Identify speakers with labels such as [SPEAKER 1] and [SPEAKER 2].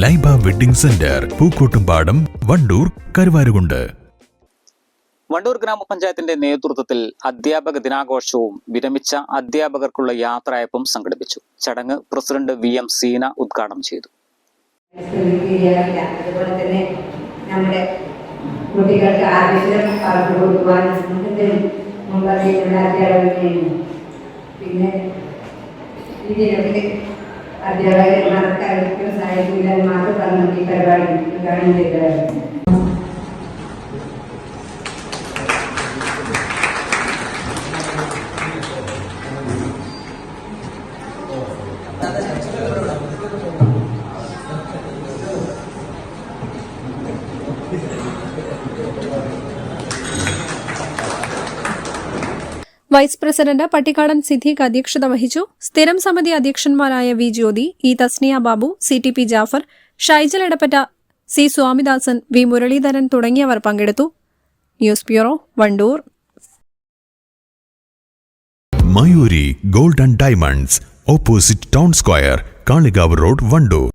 [SPEAKER 1] Laiba wedding center Pookkottumpadam Wandoor Karuvarakundu.
[SPEAKER 2] Wandoor ഗ്രാമപഞ്ചായത്തിന്റെ നേതൃത്വത്തിൽ അധ്യാപക ദിനാഘോഷവും വിരമിച്ച അധ്യാപകർക്കുള്ള യാത്രയപ്പും സംഘടിപ്പിച്ചു. ചടങ്ങ് പ്രസിഡന്റ് വി എം സീന ഉദ്ഘാടനം ചെയ്തു.
[SPEAKER 3] അതുപോലെ തന്നെ നമ്മുടെ കുട്ടികൾക്ക് ആവശ്യം പറഞ്ഞു കൊടുക്കുവാൻ ഇതിന് മുമ്പറിയുള്ള അധ്യാപകനെയും പിന്നെ ഈ ദിനത്തിൽ അധ്യാപകന്മാർക്ക് സഹായിക്കുന്നതിന്മാർക്ക് പറഞ്ഞു ഈ പരിപാടി ഉദ്ഘാടനം ചെയ്തതായിരുന്നു
[SPEAKER 4] വൈസ് പ്രസിഡന്റ് പട്ടിക്കാടൻ സിദ്ദീഖ് അധ്യക്ഷത വഹിച്ചു. സ്ഥിരം സമിതി അധ്യക്ഷന്മാരായ V Jyothi E Tasniya Babu C T P Jafar Shaijal Edappatta C Swamidasan V Muraleedharan തുടങ്ങിയവർ പങ്കെടുത്തു. News bureau Wandoor.
[SPEAKER 1] Mayuri golden diamonds opposite town square Kalikavu road Wandoor.